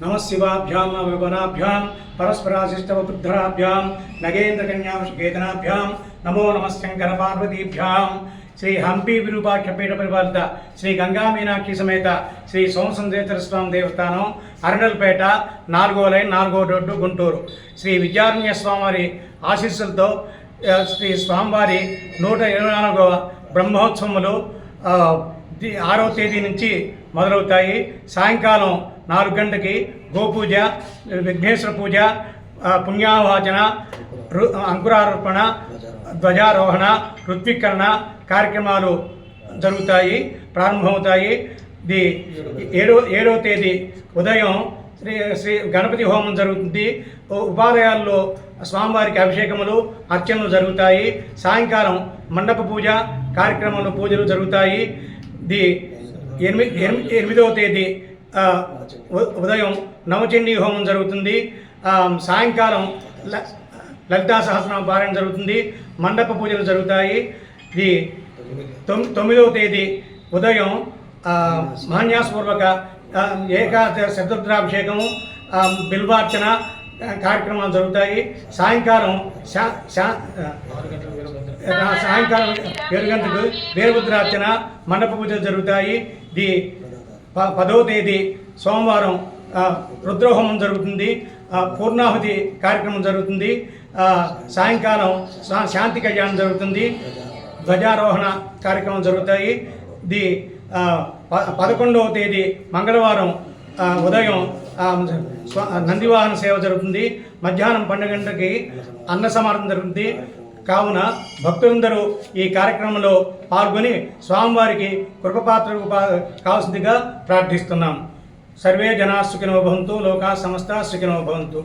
నమ శివాభ్యాం నమ వివనాభ్యాం పరస్పరాశిష్టవపుద్ధరాభ్యాం నగేంద్రకన్యాకేతనాభ్యాం నమో నమ పార్వతీభ్యాం శ్రీ హంపి విరూపాఖ్యపీఠ పరిపాలిత శ్రీ గంగా మీనాక్షి సమేత శ్రీ సోమసుందేశ్వర స్వామి దేవస్థానం అరణల్పేట నాలుగో లైన్ నాలుగో రోడ్డు గుంటూరు శ్రీ విద్యారణ్య స్వామివారి ఆశీస్సులతో శ్రీ స్వామివారి నూట ఇరవై నాలుగవ బ్రహ్మోత్సవములు ఆరో తేదీ నుంచి మొదలవుతాయి. సాయంకాలం నాలుగు గంటకి గోపూజ విఘ్నేశ్వర పూజ పుణ్యావాచన రు- ధ్వజారోహణ ఋత్వీకరణ కార్యక్రమాలు జరుగుతాయి ప్రారంభమవుతాయి. ది ఏడో ఏడవ తేదీ ఉదయం శ్రీ శ్రీ గణపతి హోమం జరుగుతుంది. ఉపాలయాల్లో స్వామివారికి అభిషేకములు అర్చనలు జరుగుతాయి. సాయంకాలం మండప పూజ కార్యక్రమంలో పూజలు జరుగుతాయి. ది ఎనిమిది ఎనిమిది ఎనిమిదవ తేదీ ఉ- ఉదయం నవచండీ హోమం జరుగుతుంది. సాయంకాలం ల- లలితా సహస్రనామ పారాయణ జరుగుతుంది. మండప పూజలు జరుగుతాయి. ఇది తొమ్మిదవ తేదీ ఉదయం ఆ, మహాన్యాసపూర్వక ఆ, బిల్వార్చన కార్యక్రమాలు జరుగుతాయి. సాయంకాలం శా శా సాయంకాలం ఏడు గంటలకు వీరభద్రార్చన మండప పూజలు జరుగుతాయి. ది ప- పదవ తేదీ సోమవారం రుద్రహోమం జరుగుతుంది. పూర్ణాహుతి కార్యక్రమం జరుగుతుంది. సాయంకాలం శా- శాంతి కళ్యాణం జరుగుతుంది. ధ్వజారోహణ కార్యక్రమం జరుగుతాయి. ది ప- పదకొండవ తేదీ మంగళవారం ఉదయం నందివాహన సేవ జరుగుతుంది. మధ్యాహ్నం పన్నెండు గంటలకి అన్న సమారం జరుగుతుంది. కావున భక్తులందరూ ఈ కార్యక్రమంలో పాల్గొని స్వామివారికి కృపపాత్రకు పా- కావాల్సిందిగా ప్రార్థిస్తున్నాం. సర్వే జనా సుఖినో భవంతు లోకా సమస్త సుఖినో భవంతు.